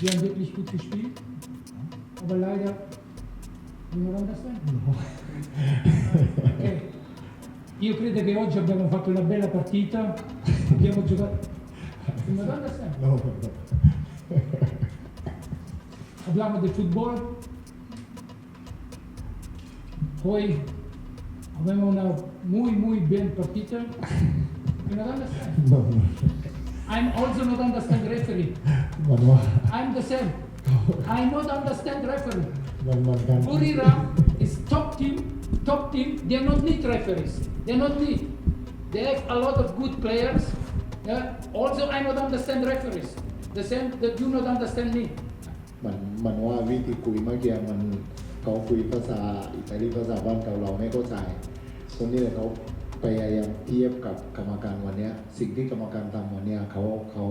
Die haben wirklich gut gespielt. Aber leider, don't understand? Ok. Io credo che oggi abbiamo fatto una bella partita. Abbiamo giocato. You understand? No, no. Hablamos de fútbol. Hoy abbiamo una muy, muy bien partita. You understand? no, no. I'm also not understand referee. มันว่า I'm the same. I not understand referee. มันมันกัน Buriram is top team, top team. They not need referees. They not need. They have a lot of good players. Yeah. Also, I not understand referees. The same that you not understand me. มันมันว่าวิธีคุยเมื่อกี้มันเขาคุยภาษาอิตาลีภาษาบ้านเราเราไม่เข้าใจคนนี้เขา พยายามเทียบกับกรรมการวันนี้สิ่งที่กรรมการทำวันนี้เขาเขา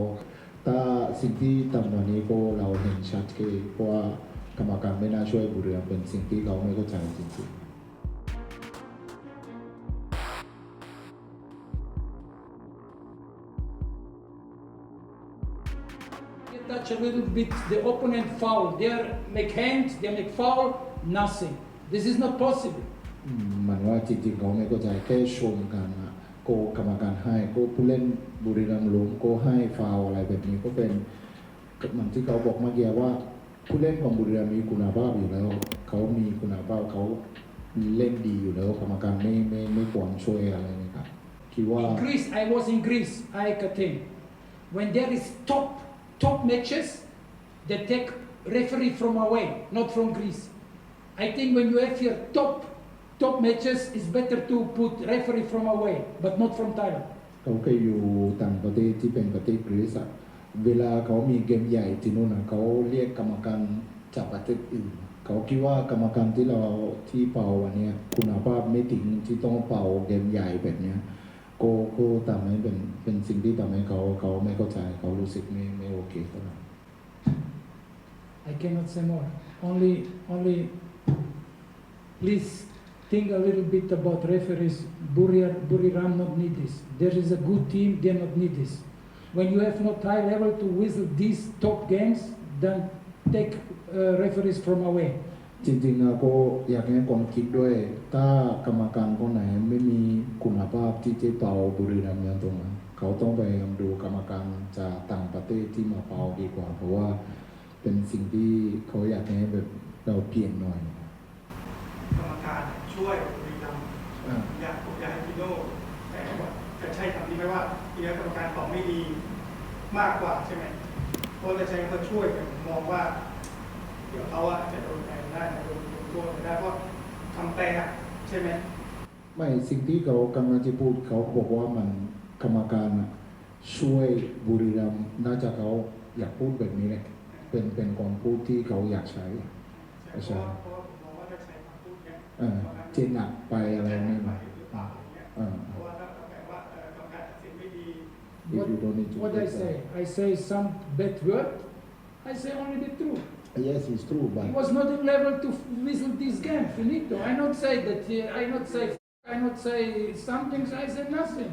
ถ้าสิ่งที่ทำวันนี้ก็เราเห็นชัดเจนเพราะว่ากรรมการไม่น่าช่วยบุรีรัมย์เป็นสิ่งที่เขาไม่เข้าใจจริงๆ They touch a little bit the opponent foul. They make hands, they make foul, nothing. This is not possible. อืมมันว่าจริงๆเขาไม่เข้าใจแค่ชมกันอะโกกรรมการให้โกผู้เล่นบุรีรัมย์ล้มโกให้ฟาวอะไรแบบนี้ก็เป็นเหมือนที่เขาบอกเมื่อกี้ว่า ผู้เล่นของบุรีรัมย์มีคุณภาพอยู่แล้ว เขามีคุณภาพเขาเล่นดีอยู่แล้วกรรมการไม่ไม่ไม่ควรช่วยอะไรนะครับคิดว่า In Greece, I was in Greece, I can When there is top, top matches, they take referee from away, not from Greece. I think when you have here top, top matches, it's better to put referee from away, but not from Thailand. เขาเคยอยู่ต่างประเทศที่เป็นประเทศกรีซอะเวลาเขามีเกมใหญ่ที่นู่นอะเขาเรียกกรรมการจากประเทศอื่น เขาคิดว่ากรรมการที่เราที่เป่าวันเนี้ยคุณภาพไม่ถึงที่ต้องเป่าเกมใหญ่แบบเนี้ยโกโก้ทำให้เป็นเป็นสิ่งที่ทำให้เขาเขาไม่เข้าใจเขารู้สึกไม่ไม่โอเคเท่าไหร่ I cannot say more. Only, only, please think a little bit about referees. Burir, Buriram not need this. There is a good team, they not need this. When you have not high level to whistle these top games, then take uh, referees from away. จริงๆอะก็อยากให้ความคิดด้วย ถ้ากรรมการคนไหนไม่มีคุณภาพที่จะเป่าบุรีรัมย์อย่างตรงนั้นเขาต้องไปดูกรรมการจากต่างประเทศที่มาเป่าดีกว่า เพราะว่าเป็นสิ่งที่เขาอยากให้แบบเราเปลี่ยนหน่อยกรรมการ ช่วยบุรีรัมย์อยากผมอยากให้พี่โน่แต่ว่าจะใช้คำนี้ไหมว่าทีนี้กรรมการตอบไม่ดีมากกว่าใช่ไหมเพราะจะใช้คำว่าช่วยมมองว่า เดี๋ยวเขาอะจะโดนแทนได้โดนโดนโทษได้เพราะทำแต่ใช่ไหมไม่สิ่งที่เขากำลังจะพูดเขาบอกว่ามันกรรมการช่วยบุรีรัมย์น่าจะเขาอยากพูดแบบนี้แหละเป็นเป็นความพูดที่เขาอยากใช้เพราะว่เพราะว่าผมองว่าถ้าใช้คำพูดเนี้ยเออเจนหนักไปอะไรนี่ไปมาหรือเปล่าอย่างเงี้ยเออเพราะว่าถ้าแปลว่าเอ่อกรรมการตัดสินไม่ดี If you don't need to What I take say? I say some bad word. I say only the truth. that. Yes, it's true, but He was not in level to whistle this game. Finito. I not say that. uh, I not say. I not say some things. I say nothing.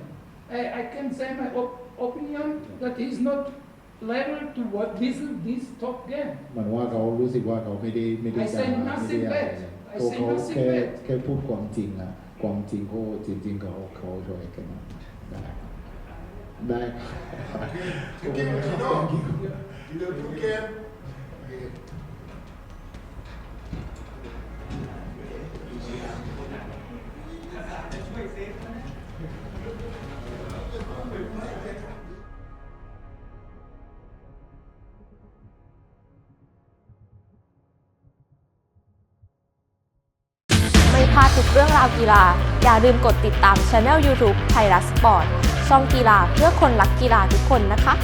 I, I can say my op- opinion that he's not level to what whistle this top game. มันว่าเขารู้สึกว่าเขาไม่ได้ไม่ได้ I say ด่าไม่ nothing ได้อะไร bad. I เขา say เขาแค่แค่พูดความจริงอะความจริงเขาจริงๆเขาเขาช่วยกันได้ได้ give it, you know. You know, you ทุกเรื่องราวกีฬา อย่าลืมกดติดตามช anel YouTube ไทยรัฐสปอร์ตช่องกีฬาเพื่อคนรักกีฬาทุกคนนะคะ